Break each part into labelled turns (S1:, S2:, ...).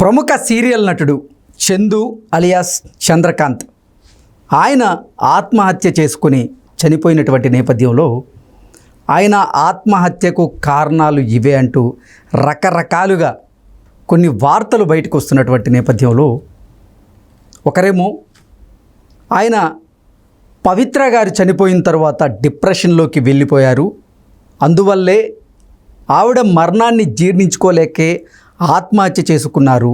S1: ప్రముఖ సీరియల్ నటుడు చందు అలియాస్ చంద్రకాంత్. ఆయన ఆత్మహత్య చేసుకుని చనిపోయినటువంటి నేపథ్యంలో ఆయన ఆత్మహత్యకు కారణాలు ఇవే అంటూ రకరకాలుగా కొన్ని వార్తలు బయటకు వస్తున్నటువంటి నేపథ్యంలో ఒకరేమో ఆయన పవిత్ర గారు చనిపోయిన తర్వాత డిప్రెషన్లోకి వెళ్ళిపోయారు. అందువల్లే ఆవిడ మరణాన్ని జీర్ణించుకోలేకే ఆత్మహత్య చేసుకున్నారు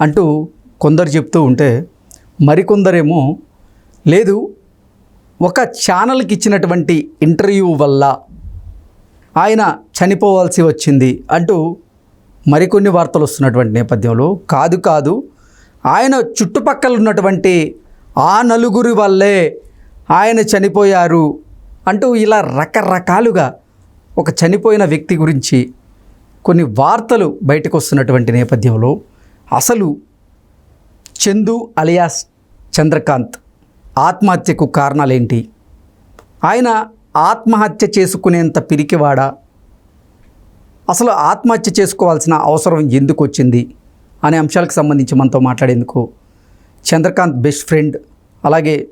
S1: అంటూ కొందరు చెప్తూ ఉంటే మరికొందరేమో లేదు ఒక ఛానల్కి ఇచ్చినటువంటి ఇంటర్వ్యూ వల్ల ఆయన చనిపోవాల్సి వచ్చింది అంటూ మరికొన్ని వార్తలు వస్తున్నటువంటి నేపథ్యంలో కాదు కాదు ఆయన చుట్టుపక్కల ఉన్నటువంటి ఆ నలుగురి వల్లే ఆయన చనిపోయారు అంటూ ఇలా రకరకాలుగా ఒక చనిపోయిన వ్యక్తి గురించి కొన్ని వార్తలు బయటకు వస్తున్నటువంటి నేపథ్యంలో అసలు చందు అలియాస్ చంద్రకాంత్ ఆత్మహత్యకు కారణాలేంటి? ఆయన ఆత్మహత్య చేసుకునేంత పిరికివాడా? అసలు ఆత్మహత్య చేసుకోవాల్సిన అవసరం ఎందుకు వచ్చింది? అనే అంశాలకు సంబంధించి మనతో మాట్లాడేందుకు చంద్రకాంత్ బెస్ట్ ఫ్రెండ్ అలాగే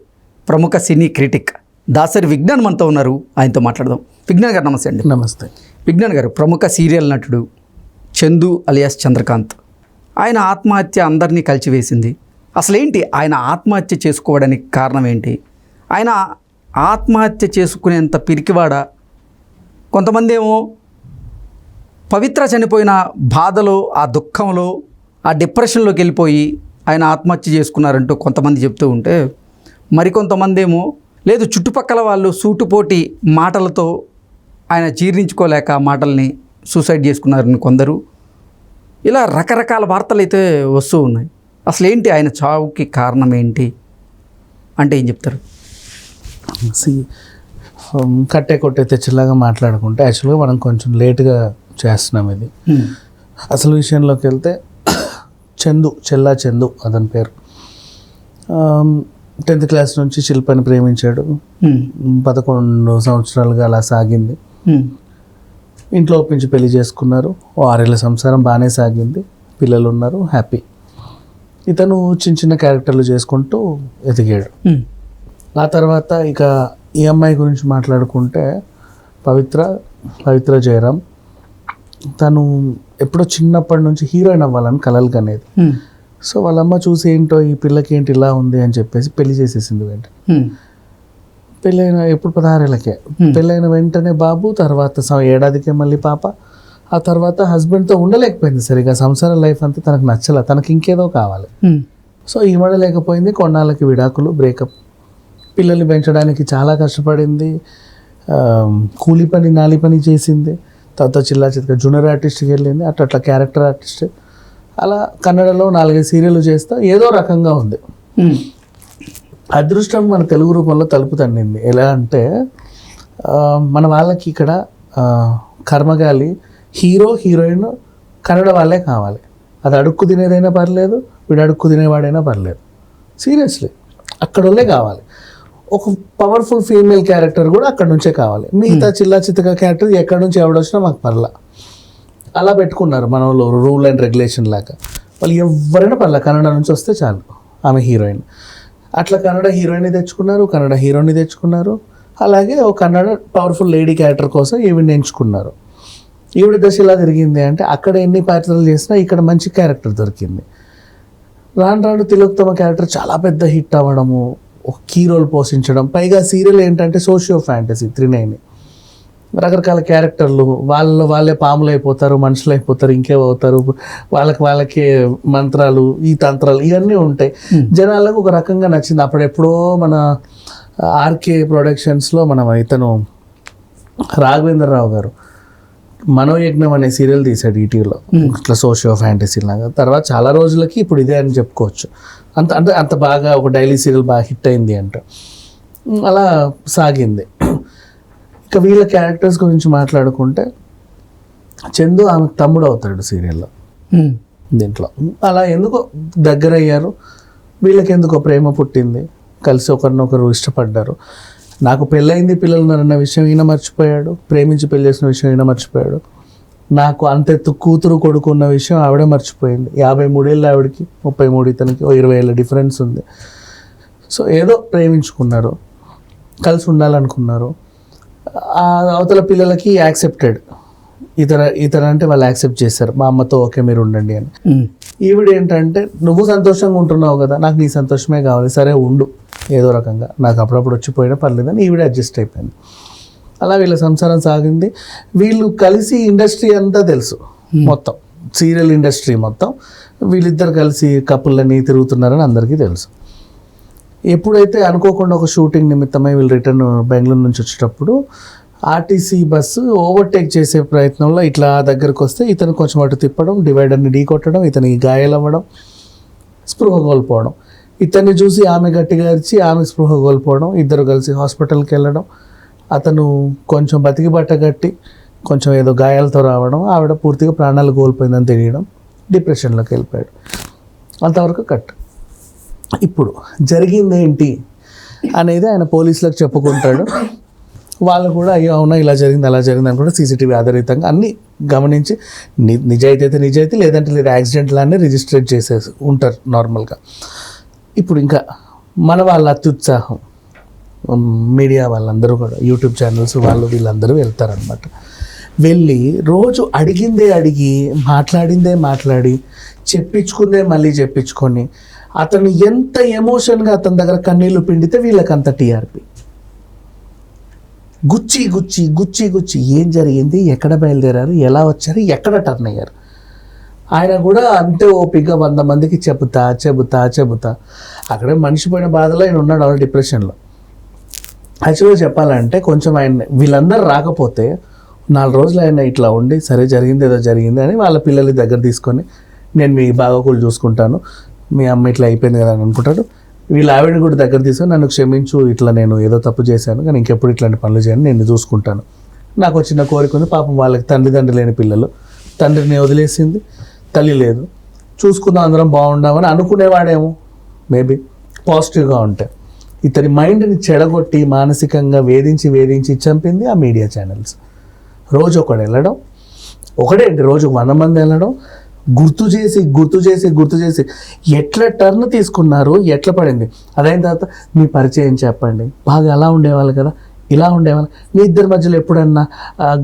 S1: ప్రముఖ సినీ క్రిటిక్ దాసరి విజ్ఞాన్ మనతో ఉన్నారు. ఆయనతో మాట్లాడదాం. విజ్ఞాన్ గారు నమస్తే అండి.
S2: నమస్తే.
S1: విజ్ఞాన్ గారు ప్రముఖ సీరియల్ నటుడు చందు అలియాస్ చంద్రకాంత్. ఆయన ఆత్మహత్య అందరినీ కలిచివేసింది. అసలేంటి? ఆయన ఆత్మహత్య చేసుకోవడానికి కారణం ఏంటి? ఆయన ఆత్మహత్య చేసుకునేంత పిరికివాడా. కొంతమంది ఏమో పవిత్ర చనిపోయిన బాధలో ఆ దుఃఖంలో ఆ డిప్రెషన్లోకి వెళ్ళిపోయి ఆయన ఆత్మహత్య చేసుకున్నారంటూ కొంతమంది చెప్తూ ఉంటే మరికొంతమంది ఏమో లేదు చుట్టుపక్కల వాళ్ళు సూటుపోటి మాటలతో ఆయన జీర్ణించుకోలేక మాటల్ని సూసైడ్ చేసుకున్నారని కొందరు. ఇలా రకరకాల వార్తలు అయితే వస్తూ ఉన్నాయి. అసలు ఏంటి ఆయన చావుకి కారణం ఏంటి? అంటే ఏం చెప్తారు?
S2: కట్టే కొట్టే తెచ్చలాగా మాట్లాడుకుంటే యాక్చువల్గా మనం కొంచెం లేట్గా చేస్తున్నాం ఇది. అసలు విషయంలోకి వెళ్తే చందు చెల్లా చందు అతని పేరు. టెన్త్ క్లాస్ నుంచి శిల్పని ప్రేమించాడు. పదకొండు సంవత్సరాలుగా అలా సాగింది. ఇంట్లో ఒప్పించి పెళ్ళి చేసుకున్నారు. ఓ ఆరేళ్ళ సంసారం బాగానే సాగింది. పిల్లలు ఉన్నారు హ్యాపీ. ఇతను చిన్న చిన్న క్యారెక్టర్లు చేసుకుంటూ ఎదిగాడు. ఆ తర్వాత ఇక ఈ అమ్మాయి గురించి మాట్లాడుకుంటే పవిత్ర పవిత్ర జయరాం. తను ఎప్పుడో చిన్నప్పటి నుంచి హీరోయిన్ అవ్వాలని కలలు కనేది. సో వాళ్ళమ్మ చూసి ఏంటో ఈ పిల్లకి ఏంటి ఇలా ఉంది అని చెప్పేసి పెళ్ళి చేసేసింది వెంట పెళ్ళైన ఎప్పుడు పదహారేళ్ళకే. పెళ్ళైన వెంటనే బాబు తర్వాత ఏడాదికే మళ్ళీ పాప. ఆ తర్వాత హస్బెండ్తో ఉండలేకపోయింది సరిగా. సంసార లైఫ్ అంతా తనకు నచ్చల. తనకి ఇంకేదో కావాలి. సో ఇవ్వడలేకపోయింది కొన్నాళ్ళకి విడాకులు బ్రేకప్. పిల్లల్ని పెంచడానికి చాలా కష్టపడింది. కూలి పని నాలి పని చేసింది. తర్వాత చిల్లా చిత్క జూనియర్ ఆర్టిస్ట్కి వెళ్ళింది. అట్లా అట్లా క్యారెక్టర్ ఆర్టిస్ట్. అలా కన్నడలో నాలుగైదు సీరియల్ చేస్తా ఏదో రకంగా ఉంది. అదృష్టం మన తెలుగు రూపంలో తలుపు తండింది ఎలా అంటే మన వాళ్ళకి ఇక్కడ కర్మగాలి హీరో హీరోయిన్ కన్నడ వాళ్ళే కావాలి. అది అడుక్కు తినేదైనా పర్లేదు వీడు అడుక్కు తినేవాడైనా పర్లేదు. సీరియస్లీ అక్కడ వాళ్ళే కావాలి. ఒక పవర్ఫుల్ ఫీమేల్ క్యారెక్టర్ కూడా అక్కడ నుంచే కావాలి. మిగతా చిల్లా చిత్తగా క్యారెక్టర్ ఎక్కడి నుంచి ఎవడొచ్చినా మాకు పర్లా. అలా పెట్టుకున్నారు మన వాళ్ళు రూల్ అండ్ రెగ్యులేషన్ లాగా. వాళ్ళు ఎవరైనా పర్లే కన్నడ నుంచి వస్తే చాలు. ఆమె హీరోయిన్. అట్లా కన్నడ హీరోయిన్ తెచ్చుకున్నారు కన్నడ హీరోని తెచ్చుకున్నారు. అలాగే ఒక కన్నడ పవర్ఫుల్ లేడీ క్యారెక్టర్ కోసం ఈవిని ఎంచుకున్నారు. ఈవిడ దశ ఇలా తిరిగింది అంటే అక్కడ ఎన్ని పాత్రలు చేసినా ఇక్కడ మంచి క్యారెక్టర్ దొరికింది. రాను రాను తిలోత్తమ క్యారెక్టర్ చాలా పెద్ద హిట్ అవ్వడము ఒక కీ రోల్ పోషించడం పైగా సీరియల్ ఏంటంటే సోషియో ఫ్యాంటసీ త్రినైన్. రకరకాల క్యారెక్టర్లు. వాళ్ళలో వాళ్ళే పాములు అయిపోతారు మనుషులు అయిపోతారు ఇంకేవో అవుతారు. వాళ్ళకి వాళ్ళకే మంత్రాలు ఈ తంత్రాలు ఇవన్నీ ఉంటాయి. జనాలకు ఒక రకంగా నచ్చింది. అప్పుడు ఎప్పుడో మన ఆర్కే ప్రొడక్షన్స్లో మన ఇతను రాఘవేంద్రరావు గారు. మనోయజ్ఞం అనే సీరియల్ తీశాడు ఈటీవీలో. ఇట్లా సోషియో ఫ్యాంటసీ లాగా. తర్వాత చాలా రోజులకి ఇప్పుడు ఇదే అని చెప్పుకోవచ్చు. అంత అంటే అంత బాగా ఒక డైలీ సీరియల్ బాగా హిట్ అయింది అంట. అలా సాగింది. ఇక వీళ్ళ క్యారెక్టర్స్ గురించి మాట్లాడుకుంటే చందు ఆమె తమ్ముడు అవుతాడు సీరియల్లో దీంట్లో. అలా ఎందుకో దగ్గర అయ్యారు వీళ్ళకి ఎందుకో ప్రేమ పుట్టింది. కలిసి ఒకరినొకరు ఇష్టపడ్డారు. నాకు పెళ్ళయింది పిల్లలు ఉన్నారన్న విషయం ఈయన మర్చిపోయాడు. ప్రేమించి పెళ్ళి చేసిన విషయం ఈయన మర్చిపోయాడు. నాకు అంతెత్తు కూతురు కొడుకు ఉన్న విషయం ఆవిడే మర్చిపోయింది. యాభై మూడేళ్ళు ఆవిడకి ముప్పై మూడు ఇతనికి ఓ ఇరవై ఏళ్ళ డిఫరెన్స్ ఉంది. సో ఏదో ప్రేమించుకున్నారు. కలిసి ఉండాలనుకున్నారు. అవతల పిల్లలకి యాక్సెప్టెడ్. ఇతర ఇతర అంటే వాళ్ళు యాక్సెప్ట్ చేశారు. మా అమ్మతో ఓకే మీరు ఉండండి అని. ఈవిడ ఏంటంటే నువ్వు సంతోషంగా ఉంటున్నావు కదా నాకు నీ సంతోషమే కావాలి సరే ఉండు. ఏదో రకంగా. నాకు అప్పుడప్పుడు వచ్చిపోయినా పర్లేదని ఈవిడ అడ్జస్ట్ అయిపోయింది. అలా వీళ్ళ సంసారం సాగింది. వీళ్ళు కలిసి ఇండస్ట్రీ అంతా తెలుసు. మొత్తం. సీరియల్ ఇండస్ట్రీ మొత్తం. వీళ్ళిద్దరు కలిసి కపుల్లని తిరుగుతున్నారని అందరికీ తెలుసు. ఎప్పుడైతే అనుకోకుండా ఒక షూటింగ్ నిమిత్తమై వీళ్ళు రిటర్న్ బెంగళూరు నుంచి వచ్చేటప్పుడు ఆర్టీసీ బస్సు ఓవర్టేక్ చేసే ప్రయత్నంలో ఇట్లా దగ్గరకు వస్తే ఇతను కొంచెం అటు తిప్పడం డివైడర్ని ఢీ కొట్టడం ఇతనికి గాయాలవ్వడం స్పృహ కోల్పోవడం. ఇతన్ని చూసి ఆమె గట్టిగా అరిచి ఆమె స్పృహ కోల్పోవడం ఇద్దరు కలిసి హాస్పిటల్కి వెళ్ళడం అతను కొంచెం బతికి బట్ట కట్టి కొంచెం ఏదో గాయాలతో రావడం ఆవిడ పూర్తిగా ప్రాణాలు కోల్పోయిందని తెలియడం డిప్రెషన్లోకి వెళ్ళిపోయాడు. అంతవరకు కట్ ఇప్పుడు జరిగింది ఏంటి అనేది ఆయన పోలీసులకు చెప్పుకుంటాడు. వాళ్ళు కూడా అయ్యో అవునా ఇలా జరిగింది అలా జరిగింది అని కూడా సీసీటీవీ ఆధారితంగా అన్నీ గమనించి ని- నిజాయితీ అయితే నిజాయితీ లేదంటే లేదు యాక్సిడెంట్ లానే రిజిస్ట్రేట్ చేసేసి ఉంటారు నార్మల్గా. ఇప్పుడు ఇంకా మన వాళ్ళ అత్యుత్సాహం మీడియా వాళ్ళందరూ కూడా యూట్యూబ్ ఛానల్స్ వాళ్ళు వీళ్ళందరూ వెళ్తారనమాట వెళ్ళి రోజు అడిగిందే అడిగి మాట్లాడిందే మాట్లాడి చెప్పించుకుందే మళ్ళీ చెప్పించుకొని అతను ఎంత ఎమోషన్గా అతని దగ్గర కన్నీళ్ళు పిండితే వీళ్ళకంత టీఆర్పీ గుచ్చి గుచ్చి గుచ్చి గుచ్చి ఏం జరిగింది? ఎక్కడ బయలుదేరారు? ఎలా వచ్చారు? ఎక్కడ టర్న్ అయ్యారు? ఆయన కూడా అంతే ఓపిగ్గా వంద మందికి చెబుతా చెబుతా చెబుతా. అక్కడే మనిషి పోయిన బాధలో ఆయన ఉన్నాడు ఆల్రెడీ డిప్రెషన్లో యాక్చువల్గా చెప్పాలంటే కొంచెం ఆయన వీళ్ళందరూ రాకపోతే నాలుగు రోజులు ఆయన ఇట్లా ఉండి సరే జరిగింది ఏదో జరిగింది అని వాళ్ళ పిల్లల దగ్గర తీసుకొని నేను మీ బాగోకులు చూసుకుంటాను. మీ అమ్మ ఇట్లా అయిపోయింది కదా అని అనుకుంటాడు వీళ్ళ ఆవిడని కూడా దగ్గర తీసుకొని నన్ను క్షమించు ఇట్లా నేను ఏదో తప్పు చేశాను కానీ ఇంకెప్పుడు ఇట్లాంటి పనులు చేయను నేను చూసుకుంటాను. నాకు చిన్న కోరిక ఉంది పాపం వాళ్ళకి తండ్రి తండ్రి లేని పిల్లలు. తండ్రిని వదిలేసింది తల్లి లేదు. చూసుకుందాం అందరం బాగుండామని అనుకునేవాడేమో. మేబీ పాజిటివ్గా ఉంటే. ఇతని మైండ్ని చెడగొట్టి మానసికంగా వేధించి వేధించి చంపింది ఆ మీడియా ఛానల్స్ రోజు ఒకడు వెళ్ళడం ఒకడేంటి రోజు వంద మంది వెళ్ళడం గుర్తు చేసి గుర్తు చేసి గుర్తు చేసి ఎట్లా టర్న్ తీసుకున్నారు ఎట్లా పడింది? అదైన తర్వాత మీ పరిచయం చెప్పండి. బాగా అలా ఉండేవాళ్ళు కదా ఇలా ఉండేవాళ్ళు. మీ ఇద్దరి మధ్యలో ఎప్పుడన్నా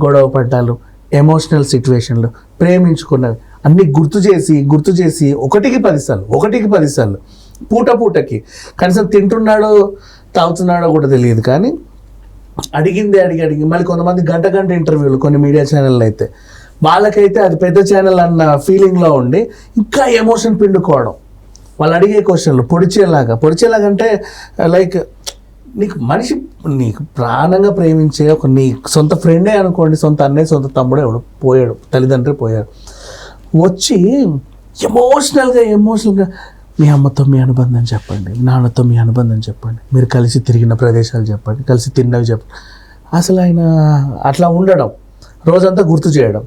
S2: గొడవ పడ్డాలు ఎమోషనల్ సిచ్యువేషన్లు ప్రేమించుకున్నవి అన్నీ గుర్తు చేసి గుర్తు చేసి ఒకటికి పదిసార్లు ఒకటికి పదిసార్లు పూట పూటకి. కనీసం తింటున్నాడో తాగుతున్నాడో కూడా తెలియదు కానీ అడిగింది అడిగి అడిగి. మళ్ళీ కొంతమంది గంట గంట ఇంటర్వ్యూలు కొన్ని మీడియా ఛానళ్ళు అయితే. వాళ్ళకైతే అది పెద్ద ఛానల్ అన్న ఫీలింగ్లో ఉండి ఇంకా ఎమోషన్ పిండుకోవడం. వాళ్ళు అడిగే క్వశ్చన్లు పొడిచేలాగా. పొడిచేలాగా అంటే లైక్ uh, నీకు మనిషి నీకు ప్రాణంగా ప్రేమించే ఒక నీ సొంత ఫ్రెండే అనుకోండి సొంత అన్నయ్య సొంత తమ్ముడే ఎవడు పోయాడు తల్లిదండ్రి పోయాడు వచ్చి ఎమోషనల్గా ఎమోషనల్గా మీ అమ్మతో మీ అనుబంధం చెప్పండి నాన్నతో మీ అనుబంధం చెప్పండి మీరు కలిసి తిరిగిన ప్రదేశాలు చెప్పండి కలిసి తిన్నవి చెప్పండి. అసలు ఆయన అట్లా ఉండడం రోజంతా గుర్తు చేయడం.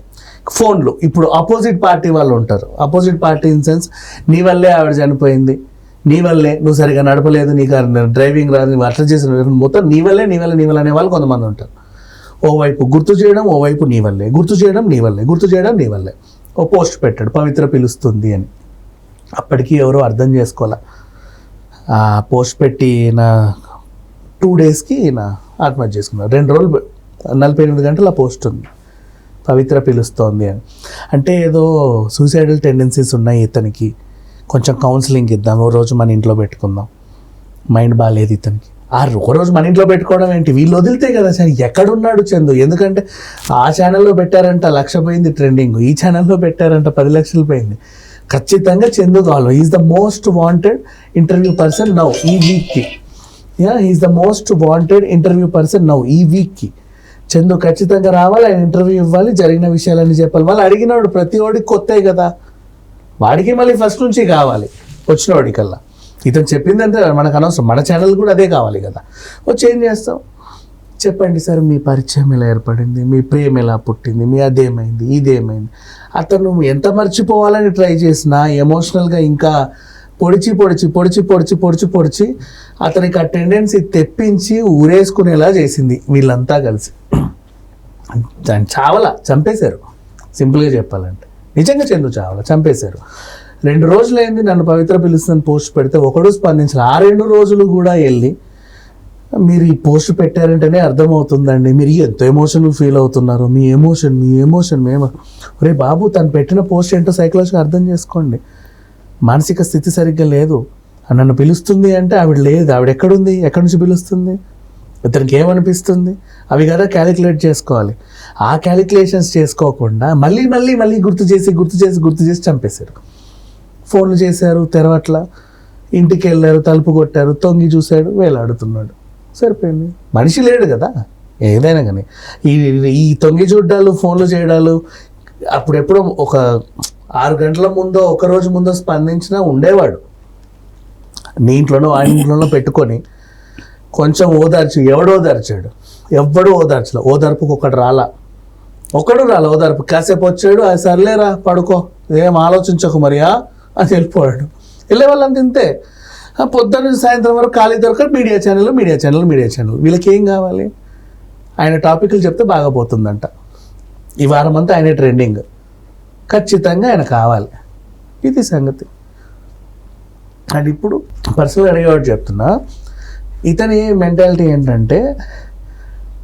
S2: ఫోన్లు. ఇప్పుడు ఆపోజిట్ పార్టీ వాళ్ళు ఉంటారు. ఆపోజిట్ పార్టీ ఇన్ సెన్స్ నీ వల్లే ఆవిడ చనిపోయింది. నీ వల్లే నువ్వు సరిగా నడపలేదు నీకు డ్రైవింగ్ రాదు నువ్వు అట్లా చేసిన మొత్తం నీ వల్లే నీ వల్లే నీ వల్ల అనే వాళ్ళు కొంతమంది ఉంటారు. ఓవైపు గుర్తు చేయడం ఓవైపు నీ వల్లే. గుర్తు చేయడం నీ వల్లే. గుర్తు చేయడం నీ వల్లే. ఓ పోస్ట్ పెట్టాడు పవిత్ర పిలుస్తుంది అని. అప్పటికి ఎవరో అర్థం చేసుకోవాలా? ఆ పోస్ట్ పెట్టి నా టూ డేస్కి నా ఆత్మహత్య చేసుకున్నాను రెండు రోజులు నలభై ఎనిమిది గంటలు ఆ పోస్ట్ ఉంది. పవిత్ర పిలుస్తోంది అని. అంటే ఏదో సూసైడల్ టెండెన్సీస్ ఉన్నాయి ఇతనికి. కొంచెం కౌన్సిలింగ్ ఇద్దాం ఓ రోజు మన ఇంట్లో పెట్టుకుందాం. మైండ్ బాగాలేదు ఇతనికి. ఆ ఒక రోజు మన ఇంట్లో పెట్టుకోవడం ఏంటి? వీళ్ళు వదిలితే కదా సార్ ఎక్కడున్నాడు చందు? ఎందుకంటే ఆ ఛానల్లో పెట్టారంట లక్ష పోయింది ట్రెండింగ్ ఈ ఛానల్లో పెట్టారంట పది లక్షలు పోయింది. ఖచ్చితంగా చందు కావాలి. Is the most wanted interview person now ఈ వీక్కి. Yeah is the most wanted interview person now ఈ వీక్కి. చందు ఖచ్చితంగా రావాలి ఆయన ఇంటర్వ్యూ ఇవ్వాలి జరిగిన విషయాలన్నీ చెప్పాలి. వాళ్ళు అడిగినాడు ప్రతి వాడికి కొత్తే కదా. వాడికి మళ్ళీ ఫస్ట్ నుంచి కావాలి వచ్చిన వాడికల్లా ఇతను చెప్పిందంటే మనకు అనవసరం. మన ఛానల్ కూడా అదే కావాలి కదా. వచ్చి ఏం చేస్తాం చెప్పండి సార్ మీ పరిచయం ఎలా ఏర్పడింది? మీ ప్రేమ ఎలా పుట్టింది? మీ అదేమైంది? ఇదేమైంది? అతను ఎంత మర్చిపోవాలని ట్రై చేసినా ఎమోషనల్గా ఇంకా పొడిచి పొడిచి పొడిచి పొడిచి పొడిచి పొడిచి అతనికి ఆ టెండెన్సీ తెప్పించి ఊరేసుకునేలా చేసింది వీళ్ళంతా కలిసి. దాన్ని చావల చంపేశారు. సింపుల్గా చెప్పాలంటే. నిజంగా చందు చావల చంపేశారు. రెండు రోజులైంది నన్ను పవిత్ర పిలుస్తుందని పోస్ట్ పెడితే ఒకడు స్పందించిన ఆ రెండు రోజులు కూడా వెళ్ళి మీరు ఈ పోస్ట్ పెట్టారంటేనే అర్థమవుతుందండి. మీరు ఎంత ఎమోషనల్ ఫీల్ అవుతున్నారు? మీ ఎమోషన్ మీ ఎమోషన్ మేము రే బాబు తను పెట్టిన పోస్ట్ ఏంటో సైకలాజిగా అర్థం చేసుకోండి. మానసిక స్థితి సరిగ్గా లేదు. నన్ను పిలుస్తుంది అంటే ఆవిడ లేదు. ఆవిడ ఎక్కడుంది? ఎక్కడి నుంచి పిలుస్తుంది? ఇతనికి ఏమనిపిస్తుంది? అవి కదా క్యాలిక్యులేట్ చేసుకోవాలి. ఆ క్యాలిక్యులేషన్స్ చేసుకోకుండా మళ్ళీ మళ్ళీ మళ్ళీ గుర్తు చేసి గుర్తు చేసి గుర్తు చేసి చంపేశారు. ఫోన్లు చేశారు తెరవట్ల. ఇంటికి వెళ్ళారు తలుపు కొట్టారు తొంగి చూశాడు వేలాడుతున్నాడు. సరిపోయింది. మనిషి లేడు కదా. ఏదైనా కానీ. ఈ ఈ తొంగి చూడ్డాలు ఫోన్లు చేయడాలు అప్పుడెప్పుడో ఒక ఆరు గంటల ముందో ఒక రోజు ముందో స్పందించినా ఉండేవాడు. నీ ఇంట్లోనో ఆ ఇంట్లోనో పెట్టుకొని కొంచెం ఓదార్చి ఎవడు ఓదార్చాడు. ఎవడు ఓదార్చలే. ఓదార్పుకు ఒకడు రాలా. ఒకడు రాలా ఓదార్పు. కాసేపు వచ్చాడు అది సర్లేరా పడుకో. ఏం ఆలోచించకు మరియా అని వెళ్ళిపోయాడు. వెళ్ళే వాళ్ళంత ఇంతే పొద్దున్న నుంచి సాయంత్రం వరకు ఖాళీ దొరకదు media channel media channel media channel వీళ్ళకి ఏం కావాలి? ఆయన టాపిక్లు చెప్తే బాగా పోతుందంట. ఈ వారం అంతా ఆయన ట్రెండింగ్. ఖచ్చితంగా ఆయన కావాలి. ఇది సంగతి. అండ్ ఇప్పుడు పర్సనల్ అడిగేవాడు చెప్తున్నా ఇతని మెంటాలిటీ ఏంటంటే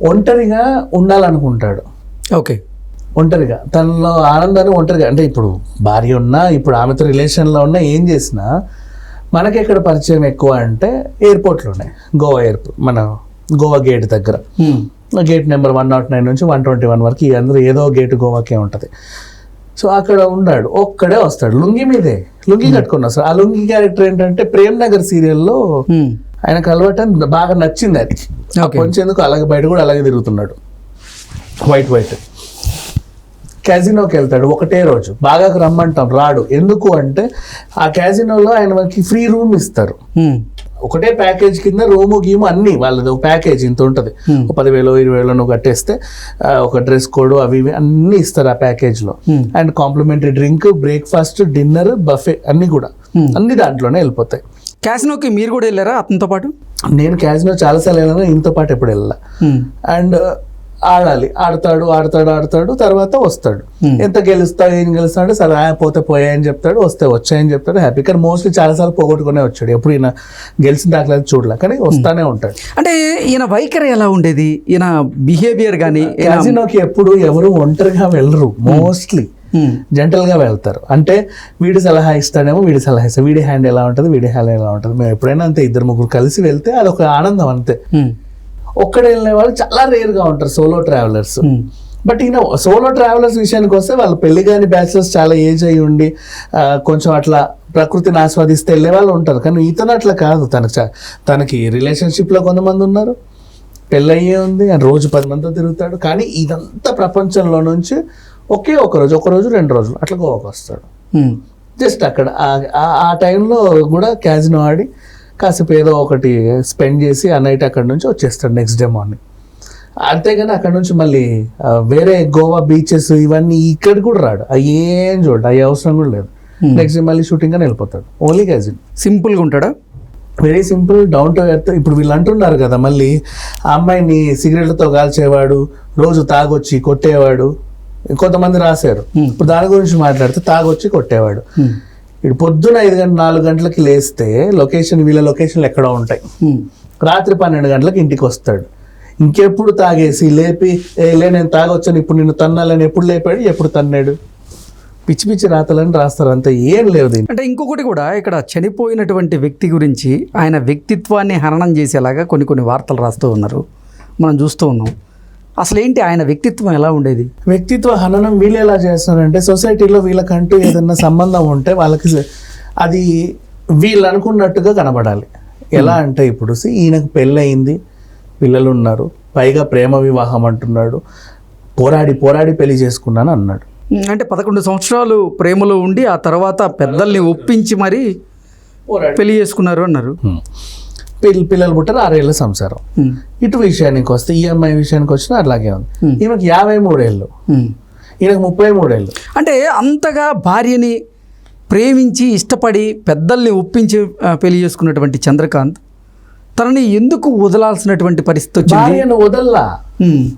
S2: ఒంటరిగా ఉండాలనుకుంటాడు.
S1: ఓకే.
S2: ఒంటరిగా. తనలో ఆనందాన్ని ఒంటరిగా అంటే ఇప్పుడు భార్య ఉన్నా ఇప్పుడు ఆమెతో రిలేషన్లో ఉన్నా ఏం చేసినా మనకి ఎక్కడ పరిచయం ఎక్కువ అంటే ఎయిర్పోర్ట్లోనే. గోవా ఎయిర్పోర్ట్ మన గోవా గేట్ దగ్గర. Gate number one not nine నుంచి వన్ ట్వంటీ వన్ వరకు ఈ అందరూ ఏదో గేట్ గోవాకే ఉంటుంది. సో అక్కడ ఉన్నాడు ఒక్కడే వస్తాడు లుంగి మీదే లుంగి కట్టుకుని వస్తాడు. ఆ లుంగి క్యారెక్టర్ ఏంటంటే ప్రేమ్ నగర్ సీరియల్లో
S1: హ్మ్.
S2: ఆయనకు అలవాటు బాగా నచ్చింది అది. కొంచెందుకు అలాగే బయట కూడా అలాగే తిరుగుతున్నాడు. వైట్ వైట్ క్యాజినోకి వెళ్తాడు ఒకటే రోజు. బాగా రమ్మంటాం రాడు. ఎందుకు అంటే ఆ క్యాజినోలో ఆయన మనకి ఫ్రీ రూమ్ ఇస్తారు.
S1: హ్మ్.
S2: ఒకటే ప్యాకేజ్ కింద రూము గీము అన్ని వాళ్ళది ఒక ప్యాకేజ్ ఇంత ఉంటుంది
S1: Hmm.
S2: ఒక పదివేలు ఇరవై వేలు నువ్వు కట్టేస్తే ఒక డ్రెస్ కోడ్ అవి ఇవి అన్ని ఇస్తారు ఆ ప్యాకేజ్లో
S1: Hmm.
S2: And complimentary drink breakfast dinner buffet అన్ని కూడా
S1: Hmm.
S2: అన్ని దాంట్లోనే వెళ్ళిపోతాయి
S1: క్యాసినోకి మీరు కూడా వెళ్ళారా అతనితో పాటు
S2: నేను క్యాజినో చాలాసార్లు వెళ్ళాను ఇంతో పాటు ఎప్పుడు వెళ్ళా. అండ్ ఆడాలి. ఆడతాడు ఆడతాడు ఆడతాడు తర్వాత వస్తాడు.
S1: Hmm.
S2: ఎంత గెలుస్తాడు ఏం గెలుస్తాడు సరే ఆ, పోతే పోయాయని చెప్తాడు వస్తే వచ్చాయని చెప్తాడు హ్యాపీ కానీ మోస్ట్లీ చాలాసార్లు పోగొట్టుకునే వచ్చాడు. ఎప్పుడు ఈయన గెలిచిన దాఖలా చూడలే కానీ వస్తానే ఉంటాడు.
S1: అంటే ఈయన వైఖరి ఎలా ఉండేది? ఈయన బిహేవియర్ కానీ
S2: క్యాజినోకి ఎప్పుడు ఎవరు ఒంటరిగా వెళ్ళరు మోస్ట్లీ జెంటల్గా వెళ్తారు. అంటే వీడి సలహా ఇస్తాడేమో వీడి సలహా ఇస్తాడు. వీడి హ్యాండ్ ఎలా ఉంటుంది వీడి హ్యాండ్ ఎలా ఉంటుంది. మేము ఎప్పుడైనా అంతే ఇద్దరు ముగ్గురు కలిసి వెళ్తే అదొక ఆనందం అంతే. ఒక్కడ వెళ్ళిన వాళ్ళు చాలా రేర్గా ఉంటారు సోలో ట్రావెలర్స్ బట్ ఈయన సోలో ట్రావెలర్స్ విషయానికి వస్తే వాళ్ళు పెళ్ళి కాని బ్యాచిలర్స్ చాలా ఏజ్ అయి ఉండి కొంచెం అట్లా ప్రకృతిని ఆస్వాదిస్తే వెళ్ళే వాళ్ళు ఉంటారు. కానీ ఇతను అట్లా కాదు. తనకు తనకి రిలేషన్షిప్లో కొంతమంది ఉన్నారు. పెళ్ళయ్యే ఉంది. ఆయన రోజు పది మందితో తిరుగుతాడు. కానీ ఇదంతా ప్రపంచంలో నుంచి ఒకే ఒక రోజు ఒక రోజు రెండు రోజులు అట్లా గోవాకి వస్తాడు. జస్ట్ అక్కడ ఆ- ఆ- ఆ టైంలో కూడా క్యాజినో ఆడి కాసేపు ఏదో ఒకటి స్పెండ్ చేసి ఆ నైట్ అక్కడ నుంచి వచ్చేస్తాడు నెక్స్ట్ డే మార్నింగ్ అంతేగాని అక్కడ నుంచి మళ్ళీ వేరే గోవా బీచెస్ ఇవన్నీ ఇక్కడ కూడా రాడు. ఏం చూడు అవి అవసరం కూడా లేదు. నెక్స్ట్ డే మళ్ళీ షూటింగ్ అని వెళ్ళిపోతాడు. ఓన్లీ క్యాజినో
S1: సింపుల్గా ఉంటాడా?
S2: Very simple down to earth ఇప్పుడు వీళ్ళు అంటున్నారు కదా మళ్ళీ ఆ అమ్మాయిని సిగరెట్లతో కాల్చేవాడు రోజు తాగొచ్చి కొట్టేవాడు. కొంతమంది రాశారు.
S1: Hmm.
S2: ఇప్పుడు దాని గురించి మాట్లాడితే తాగొచ్చి కొట్టేవాడు. ఇప్పుడు పొద్దున ఐదు గంటల నాలుగు గంటలకి లేస్తే లొకేషన్ వీళ్ళ లొకేషన్లు ఎక్కడో ఉంటాయి. రాత్రి పన్నెండు గంటలకు ఇంటికి వస్తాడు. ఇంకెప్పుడు తాగేసి లేపి ఏ లే నేను తాగొచ్చాను ఇప్పుడు నిన్ను తన్నాలని ఎప్పుడు లేపాడు? ఎప్పుడు తన్నాడు? పిచ్చి పిచ్చి రాతలని రాస్తారు. అంతే ఏం దీన్ని
S1: అంటే ఇంకొకటి కూడా ఇక్కడ చనిపోయినటువంటి వ్యక్తి గురించి ఆయన వ్యక్తిత్వాన్ని హననం చేసేలాగా కొన్ని కొన్ని వార్తలు రాస్తూ ఉన్నారు. మనం చూస్తూ ఉన్నాం. అసలు ఏంటి ఆయన వ్యక్తిత్వం ఎలా ఉండేది?
S2: వ్యక్తిత్వ హననం వీళ్ళు ఎలా చేస్తారంటే సొసైటీలో వీళ్ళకంటూ ఏదన్నా సంబంధం ఉంటే వాళ్ళకి అది వీళ్ళు అనుకున్నట్టుగా కనబడాలి. ఎలా అంటే ఇప్పుడు ఈయనకు పెళ్ళయింది పిల్లలు ఉన్నారు పైగా ప్రేమ వివాహం అంటున్నాడు పోరాడి పోరాడి పెళ్ళి చేసుకున్నాను అన్నాడు.
S1: అంటే పదకొండు సంవత్సరాలు ప్రేమలో ఉండి ఆ తర్వాత పెద్దల్ని ఒప్పించి మరీ
S2: పోరాడి.
S1: పెళ్ళి చేసుకున్నారు అన్నారు.
S2: పిల్ల పిల్లలు పుట్టారు ఆరేళ్ళ సంసారం. ఇటు విషయానికి వస్తే ఈ అమ్మాయి విషయానికి వచ్చినా అట్లాగే ఉంది. ఈమెకి యాభై మూడేళ్ళు. ఈయనకు ముప్పై మూడేళ్ళు.
S1: అంటే అంతగా భార్యని ప్రేమించి ఇష్టపడి పెద్దల్ని ఒప్పించి పెళ్ళి చేసుకున్నటువంటి చంద్రకాంత్ తనని ఎందుకు వదలాల్సినటువంటి పరిస్థితి వచ్చింది?
S2: భార్యను వదల్లా?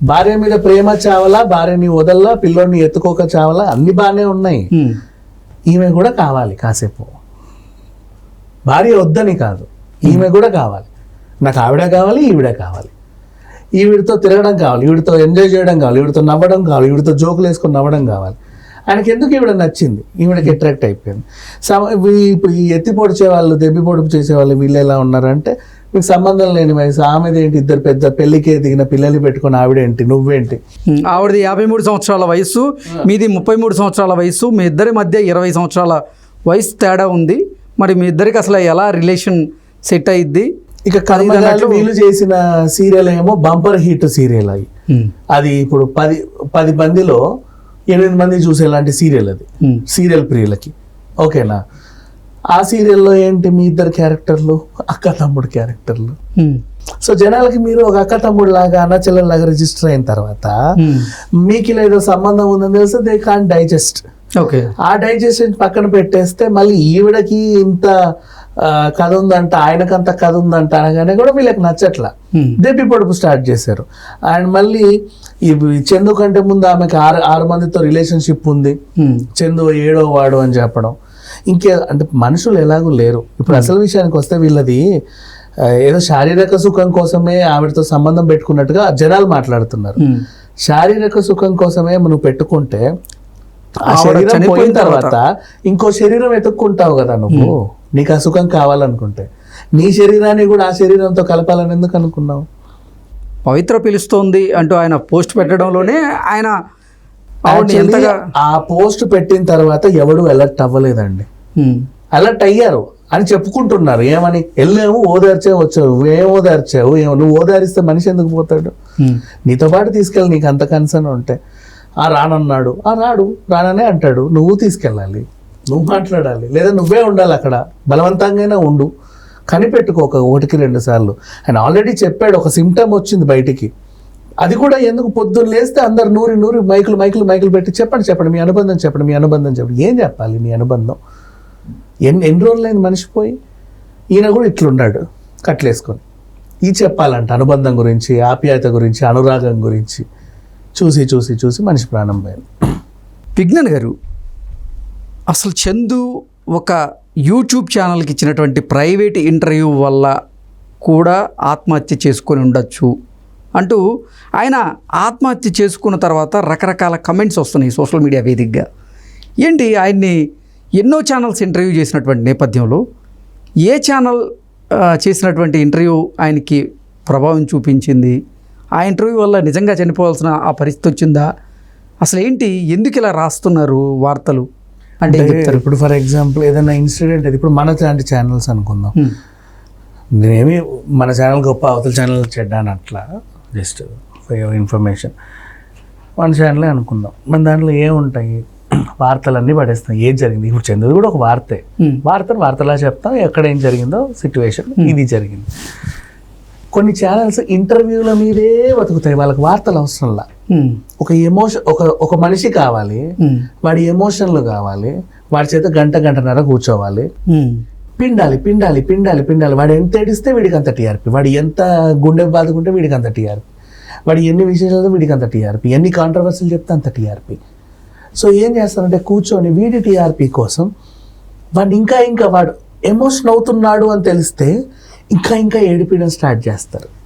S2: భార్య మీద ప్రేమ చావలా భార్యని వదల్లా పిల్లోని ఎత్తుకోక చావలా అన్ని బాగానే ఉన్నాయి. ఈమె కూడా కావాలి కాసేపు. భార్య వద్దని కాదు. ఈమె కూడా కావాలి. నాకు ఆవిడ కావాలి ఈవిడ కావాలి. ఈవిడితో తిరగడం కావాలి ఈవిడితో ఎంజాయ్ చేయడం కావాలి ఈవిడితో నవ్వడం కావాలి ఈవిడితో జోకులు వేసుకొని నవ్వడం కావాలి. ఆయనకి ఎందుకు ఈవిడ నచ్చింది? ఈవిడకి అట్రాక్ట్ అయిపోయింది. సమ ఈ- ఇప్పుడు ఈ ఎత్తి పొడిచే వాళ్ళు దెబ్బి పొడుపు చేసే వాళ్ళు వీళ్ళు ఎలా ఉన్నారంటే మీకు సంబంధం లేని వయసు ఆమెది ఏంటి ఇద్దరు పెద్ద పెళ్ళికి ఎదిగిన పిల్లల్ని పెట్టుకొని ఆవిడేంటి నువ్వేంటి?
S1: ఆవిడది యాభై మూడు సంవత్సరాల వయసు మీది ముప్పై మూడు సంవత్సరాల వయసు మీ ఇద్దరి మధ్య ఇరవై సంవత్సరాల వయసు తేడా ఉంది. మరి మీ ఇద్దరికి అసలు ఎలా రిలేషన్ సెట్ అయ్యిద్ది
S2: ఇక కర్మగాలి వీళ్ళు చేసిన సీరియల్ ఏమో బంపర్ హిట్ సీరియల్ అవి అది ఇప్పుడు పది పది మందిలో ఎనిమిది మంది చూసేలాంటి సీరియల్ అది. సీరియల్ ప్రియులకి. ఓకేనా? ఆ సీరియల్లో ఏంటి మీ ఇద్దరు క్యారెక్టర్లు? అక్క తమ్ముడు క్యారెక్టర్లు. సో జనాలకి మీరు ఒక అక్క తమ్ముడు లాగా అన్న చెల్లెల్లాగా రిజిస్టర్ అయిన తర్వాత. మీకు ఇలా ఏదో సంబంధం ఉందని తెలిస్తే దే కాన్ డైజెస్ట్
S1: ఓకే.
S2: ఆ డైజెషన్ పక్కన పెట్టేస్తే మళ్ళీ ఈవిడకి ఇంత కథ ఉందంట ఆయనకంత కథ ఉందంట అనగానే కూడా వీళ్ళకి నచ్చట్లా. దెబ్బి పొడుపు స్టార్ట్ చేశారు. అండ్ మళ్ళీ ఈ చందు కంటే ముందు ఆమెకి ఆరు ఆరు మందితో రిలేషన్షిప్ ఉంది. చందు ఏడో వాడు అని చెప్పడం. ఇంకే అంటే మనుషులు ఎలాగూ లేరు. ఇప్పుడు అసలు విషయానికి వస్తే వీళ్ళది ఏదో శారీరక సుఖం కోసమే ఆవిడతో సంబంధం పెట్టుకున్నట్టుగా జనాలు మాట్లాడుతున్నారు. శారీరక సుఖం కోసమే నువ్వు పెట్టుకుంటే ఆ శరీరం పోయిన
S1: తర్వాత.
S2: ఇంకో శరీరం ఎత్తుక్కుంటావు కదా నువ్వు. నీకు ఆ సుఖం కావాలనుకుంటే. నీ శరీరాన్ని కూడా ఆ శరీరంతో కలపాలని ఎందుకు అనుకున్నావు?
S1: పవిత్ర పిలుస్తోంది అంటూ ఆయన పోస్ట్ పెట్టడంలోనే ఆయన
S2: ఆ పోస్ట్ పెట్టిన తర్వాత ఎవడు అలర్ట్ అవ్వలేదండి. అలర్ట్ అయ్యారు అని చెప్పుకుంటున్నారు. ఏమని? వెళ్ళాము ఓదార్చావు వచ్చావు. ఏం ఓదార్చావు? ఏమో నువ్వు ఓదారిస్తే మనిషి ఎందుకు పోతాడు?
S1: ఉమ్,
S2: నీతో పాటు తీసుకెళ్ళి నీకు అంత కన్సర్న్ ఉంటే ఆ రానన్నాడు. ఆ రాడు రాననే అంటాడు. నువ్వు తీసుకెళ్ళాలి. నువ్వు మాట్లాడాలి. లేదా నువ్వే ఉండాలి అక్కడ. బలవంతంగానే ఉండు. కనిపెట్టుకోక ఒకటికి రెండు సార్లు. ఆయన ఆల్రెడీ చెప్పాడు ఒక సిమ్టమ్ వచ్చింది బయటికి. అది కూడా ఎందుకు పొద్దున్న లేస్తే అందరు నూరి నూరి మైకులు మైకులు మైకులు పెట్టి చెప్పండి చెప్పండి మీ అనుబంధం చెప్పండి మీ అనుబంధం చెప్పండి. ఏం చెప్పాలి మీ అనుబంధం? ఎన్ని ఎన్ని రోజులైంది మనిషి పోయి? ఈయన కూడా ఇట్లున్నాడు కట్లేసుకొని ఈ చెప్పాలంట అనుబంధం గురించి ఆప్యాయత గురించి అనురాగం గురించి చూసి చూసి చూసి మనిషి ప్రాణం పోయింది.
S1: విజ్ఞాన్ గారు అసలు చందు ఒక యూట్యూబ్ ఛానల్కి ఇచ్చినటువంటి ప్రైవేట్ ఇంటర్వ్యూ వల్ల కూడా ఆత్మహత్య చేసుకొని ఉండొచ్చు అంటూ ఆయన ఆత్మహత్య చేసుకున్న తర్వాత రకరకాల కమెంట్స్ వస్తున్నాయి సోషల్ మీడియా వేదికగా. ఏంటి ఆయన్ని ఎన్నో ఛానల్స్ ఇంటర్వ్యూ చేసినటువంటి నేపథ్యంలో ఏ ఛానల్ చేసినటువంటి ఇంటర్వ్యూ ఆయనకి ప్రభావం చూపించింది? ఆ ఇంటర్వ్యూ వల్ల నిజంగా చనిపోవాల్సిన ఆ పరిస్థితి వచ్చిందా? అసలు ఏంటి? ఎందుకు ఇలా రాస్తున్నారు వార్తలు? అంటే చెప్తారు.
S2: ఇప్పుడు ఫర్ ఎగ్జాంపుల్ ఏదైనా ఇన్సిడెంట్ అది ఇప్పుడు మన లాంటి ఛానల్స్ అనుకుందాం. నేనేమి మన ఛానల్ గొప్ప అవతల ఛానల్ చెడ్డాను అట్లా జస్ట్ ఫర్ యువర్ ఇన్ఫర్మేషన్. మన ఛానలే అనుకుందాం. మన దాంట్లో ఏముంటాయి వార్తలన్నీ పడేస్తాం ఏం జరిగింది? ఇప్పుడు చంద్రుడు కూడా ఒక వార్తే. వార్తను వార్తలా చెప్తాం. ఎక్కడ ఏం జరిగిందో సిచ్యువేషన్ ఇది జరిగింది. కొన్ని ఛానల్స్ ఇంటర్వ్యూల మీదే బతుకుతాయి. వాళ్ళకి వార్తలు అవసరంలా. ఒక ఎమోషన్ ఒక ఒక మనిషి కావాలి. వాడి ఎమోషన్లు కావాలి వాడి చేత గంట గంటన్నర కూర్చోవాలి. పిండాలి పిండాలి పిండాలి పిండాలి. వాడు ఎంత ఏడిస్తే వీడికి అంత టీఆర్పీ. వాడు ఎంత గుండె బాదుకుంటే వీడికి అంత టీఆర్పీ. వాడు ఎన్ని విశేషాలు వీడికి అంత టీఆర్పీ. ఎన్ని కాంట్రవర్సీలు చెప్తే అంత టీఆర్పీ. సో ఏం చేస్తారంటే కూర్చొని వీడి టీఆర్పీ కోసం వాడు ఇంకా ఇంకా వాడు ఎమోషన్ అవుతున్నాడు అని తెలిస్తే ఇంకా ఇంకా ఏడిపించడం స్టార్ట్ చేస్తారు.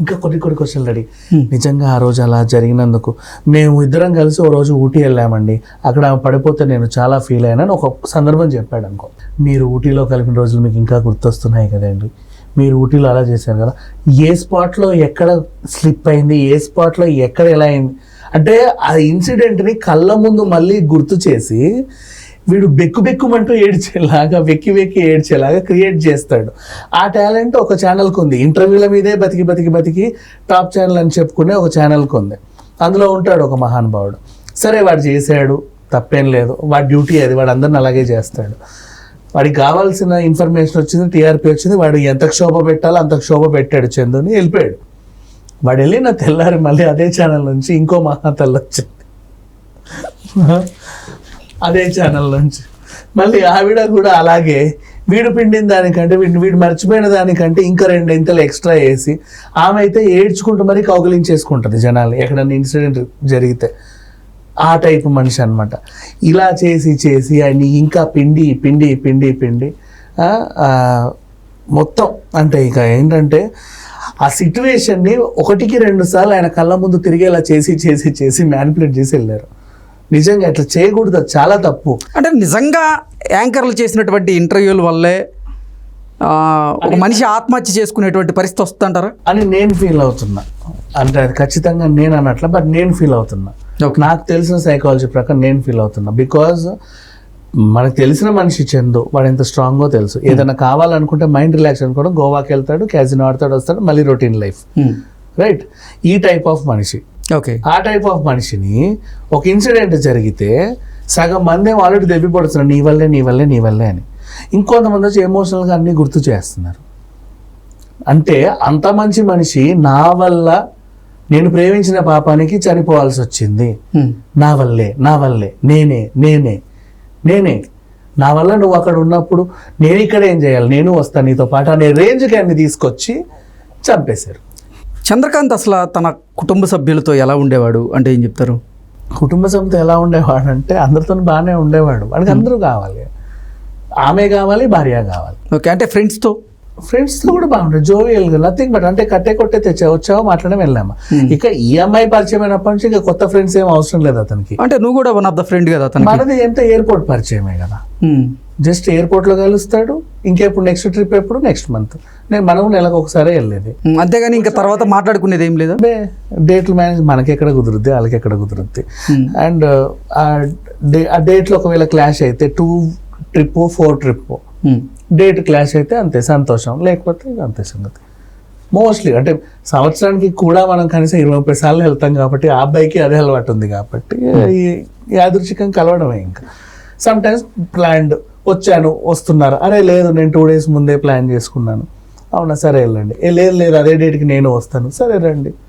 S2: ఇంకా కొన్ని కొన్ని క్వశ్చన్లు అడిగి. నిజంగా ఆ రోజు అలా జరిగినందుకు మేము ఇద్దరం కలిసి ఓ రోజు ఊటీ వెళ్ళామండి. అక్కడ పడిపోతే నేను చాలా ఫీల్ అయినాను ఒక సందర్భం చెప్పాడు అనుకో. మీరు ఊటీలో కలిపిన రోజులు మీకు ఇంకా గుర్తొస్తున్నాయి కదండి. మీరు ఊటీలో అలా చేశారు కదా. ఏ స్పాట్లో ఎక్కడ స్లిప్ అయింది? ఏ స్పాట్లో ఎక్కడ ఎలా అయింది? అంటే ఆ ఇన్సిడెంట్ని కళ్ళ ముందు మళ్ళీ గుర్తు చేసి వీడు బెక్కు బెక్కుమంటూ ఏడ్చేలాగా వెక్కి వెక్కి ఏడ్చేలాగా క్రియేట్ చేస్తాడు. ఆ టాలెంట్ ఒక ఛానల్కి ఉంది ఇంటర్వ్యూల మీదే బతికి బతికి బతికి టాప్ ఛానల్ అని చెప్పుకునే ఒక ఛానల్కి ఉంది అందులో ఉంటాడు ఒక మహానుభావుడు. సరే వాడు చేశాడు తప్పేం లేదు. వాడి డ్యూటీ అది వాడు అందరిని అలాగే చేస్తాడు. వాడికి కావాల్సిన ఇన్ఫర్మేషన్ వచ్చింది టీఆర్పీ వచ్చింది వాడు ఎంత క్షోభ పెట్టాలో అంత క్షోభ పెట్టాడు చందుని వెళ్ళిపోయాడు. వాడు వెళ్ళి నా తెల్లారి మళ్ళీ అదే ఛానల్ నుంచి ఇంకో మహాతల్లి వచ్చింది. అదే ఛానల్ నుంచి. మళ్ళీ ఆవిడ కూడా అలాగే వీడు పిండిన దానికంటే వీడు వీడు మర్చిపోయిన దానికంటే ఇంకా రెండు ఇంతలు ఎక్స్ట్రా వేసి ఆమె అయితే ఏడ్చుకుంటూ మరీ కౌగలించేసుకుంటుంది జనాలు ఎక్కడన్నా ఇన్సిడెంట్ జరిగితే ఆ టైప్ మనిషి అనమాట ఇలా చేసి చేసి ఆయన ఇంకా పిండి పిండి పిండి పిండి మొత్తం అంటే ఇక ఏంటంటే ఆ సిట్యువేషన్ని ఒకటికి రెండు సార్లు ఆయన కళ్ళ ముందు తిరిగేలా చేసి చేసి చేసి మ్యానిపులేట్ చేసి వెళ్ళారు. నిజంగా అట్లా చేయకూడదు చాలా తప్పు.
S1: అంటే నిజంగా యాంకర్లు చేసినటువంటి ఇంటర్వ్యూల వల్లే ఒక మనిషి ఆత్మహత్య చేసుకునేటువంటి పరిస్థితి వస్తుందంటారా?
S2: అని నేను ఫీల్ అవుతున్నా. అంటే అది ఖచ్చితంగా నేను అన్నట్ల బట్ నేను ఫీల్ అవుతున్నా. నాకు తెలిసిన సైకాలజీ ప్రకారం నేను ఫీల్ అవుతున్నా. బికాజ్ మనకు తెలిసిన మనిషి చందు వాడు ఎంత స్ట్రాంగో తెలుసు. ఏదైనా కావాలనుకుంటే మైండ్ రిలాక్స్ అనుకోవడం గోవాకి వెళ్తాడు క్యాజినో ఆడతాడు వస్తాడు మళ్ళీ రొటీన్ లైఫ్. రైట్ ఈ టైప్ ఆఫ్ మనిషి.
S1: ఓకే.
S2: ఆ టైప్ ఆఫ్ మనిషిని ఒక ఇన్సిడెంట్ జరిగితే సగం మంది ఏమో ఆల్రెడీ దెబ్బిపడుతున్నారు నీ వల్లే నీ వల్లే నీ వల్లే అని. ఇంకొంతమంది వచ్చి ఎమోషనల్గా అన్ని గుర్తు చేస్తున్నారు. అంటే అంత మంచి మనిషి నా వల్ల నేను ప్రేమించిన పాపానికి చనిపోవాల్సి వచ్చింది. నా వల్లే నా వల్లే నేనే నేనే నేనే. నా వల్ల నువ్వు అక్కడ ఉన్నప్పుడు నేను ఇక్కడ ఏం చేయాలి? నేను వస్తాను నీతో పాటు అనే రేంజ్కి అన్ని తీసుకొచ్చి చంపేశారు.
S1: చంద్రకాంత్ అసలు తన కుటుంబ సభ్యులతో ఎలా ఉండేవాడు? అంటే ఏం చెప్తారు?
S2: కుటుంబ సభ్యులతో ఎలా ఉండేవాడు అంటే అందరితో బాగానే ఉండేవాడు. వాడికి అందరూ కావాలి. ఆమె కావాలి భార్య కావాలి.
S1: ఓకే అంటే ఫ్రెండ్స్తో?
S2: ఫ్రెండ్స్తో కూడా బాగుంటుంది. జోవియల్గా నథింగ్ బట్ అంటే కట్టే కొట్టే తెచ్చా వచ్చావా మాట్లాడే వెళ్ళామా ఇక ఈ అమ్మాయి పరిచయం అయినప్పటి నుంచి ఇక కొత్త ఫ్రెండ్స్ ఏం అవసరం లేదు అతనికి.
S1: అంటే నువ్వు కూడా వన్ ఆఫ్ ద ఫ్రెండ్ కదా అతనికి?
S2: మనది ఎంత ఎయిర్పోర్ట్ పరిచయమే కదా. జస్ట్ ఎయిర్పోర్ట్లో కలుస్తాడు ఇంకెప్పుడు నెక్స్ట్ ట్రిప్ ఎప్పుడు? నెక్స్ట్ మంత్ నేను మనం నెలకు ఒకసారి వెళ్ళేది.
S1: అంతేగాని ఇంకా తర్వాత మాట్లాడుకునేది ఏం లేదా?
S2: డేట్లు మేనేజ్ మనకి ఎక్కడ కుదురుద్ది వాళ్ళకి ఎక్కడ కుదురుద్ది. అండ్ ఆ డేట్లో ఒకవేళ క్లాష్ అయితే two trip four trip. Date clash అయితే అంతే సంతోషం. లేకపోతే అంతే సంగతి. మోస్ట్లీ అంటే సంవత్సరానికి కూడా మనం కనీసం ఇరవై ముప్పై సార్లు వెళ్తాం కాబట్టి ఆ అబ్బాయికి అదే అలవాటు ఉంది కాబట్టి ఈ యాదృచ్ఛికం కలవడమే ఇంకా. సమ్ టైమ్స్ ప్లాన్డ్ వచ్చాను వస్తున్నారు. అరే లేదు నేను టూ డేస్ ముందే ప్లాన్ చేసుకున్నాను. అవునా? సరే వెళ్ళండి. ఏ లేదు లేదు అదే డేట్కి నేను వస్తాను. సరే రండి.